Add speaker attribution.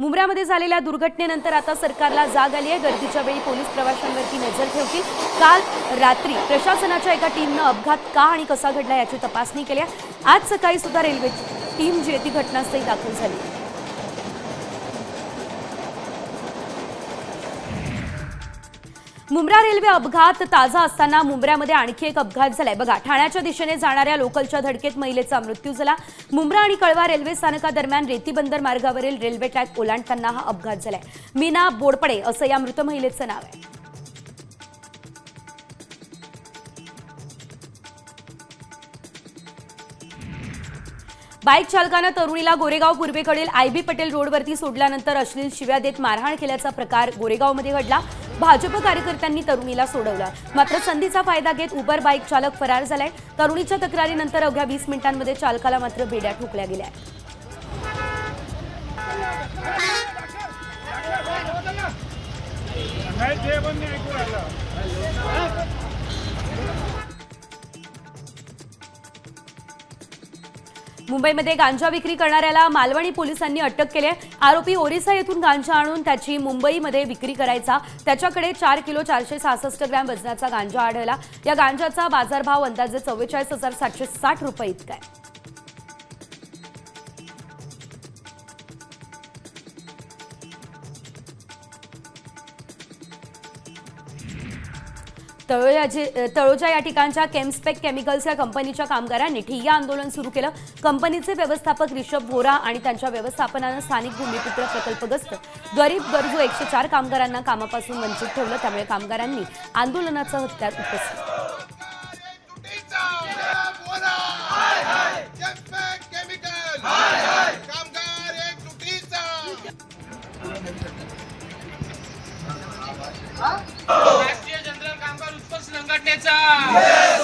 Speaker 1: मुंब्रामध्ये झालेल्या दुर्घटनेनंतर आता सरकारला जाग आली आहे. गर्दीच्या वेळी पोलीस प्रवाशांवरती नजर ठेवतील. काल रात्री प्रशासनाच्या एका टीमनं अपघात का आणि कसा घडला याची तपासणी केली आज सकाळी सुद्धा रेल्वे टीम जी आहे ती घटनास्थळी दाखल झाली. मुंब्रा रेल्वे अपघात ताजा असताना मुंब्र्यामध्ये आणखी एक अपघात झालाय. बघा ठाण्याच्या दिशेने जाणाऱ्या लोकलच्या धडकेत महिलेचा मृत्यू झाला. मुंब्रा आणि कळवा रेल्वे स्थानकादरम्यान रेतीबंदर मार्गावरील रेल्वे ट्रॅक ओलांडताना हा अपघात झालाय. मीना बोडपडे असं या मृत महिलेचं नाव आहे. बाईक चालकानं तरुणीला गोरेगाव पूर्वेकडील आय बी पटेल रोडवरती सोडल्यानंतर अश्लील शिव्या देत मारहाण केल्याचा प्रकार गोरेगावमध्ये घडला. भाजप कार्यकर्त्यांनी तरुणीला सोडवलं. मात्र संधीचा फायदा घेत उबर बाईक चालक फरार झालाय. तरुणीच्या तक्रारीनंतर अवघ्या वीस मिनिटांमध्ये चालकाला मात्र बेड्या ठोकल्या गेल्या.
Speaker 2: नाही
Speaker 1: मुंबईमध्ये गांजा विक्री करणाऱ्याला मालवणी पोलिसांनी अटक केली आहे. आरोपी ओरिसा येथून गांजा आणून त्याची मुंबईमध्ये विक्री करायचा. त्याच्याकडे चार किलो चारशे सहासष्ट ग्रॅम वजनाचा गांजा आढळला. या गांजाचा बाजारभाव अंदाजे चव्वेचाळीस हजार सातशे साठ रुपये इतका आहे. तळोजा जे- तळोजा या ठिकाणच्या केमस्पेक केमिकल्स या कंपनीच्या कामगारांनी ठिय्या आंदोलन सुरू केलं. कंपनीचे व्यवस्थापक रिषभ भोरा आणि त्यांच्या व्यवस्थापनानं स्थानिक भूमिपुत्र प्रकल्पग्रस्त गरीब गरजू एकशे चार कामगारांना कामापासून वंचित ठेवलं. त्यामुळे कामगारांनी आंदोलनाचं हत्यार उपस्थित
Speaker 3: केमिकल कामगार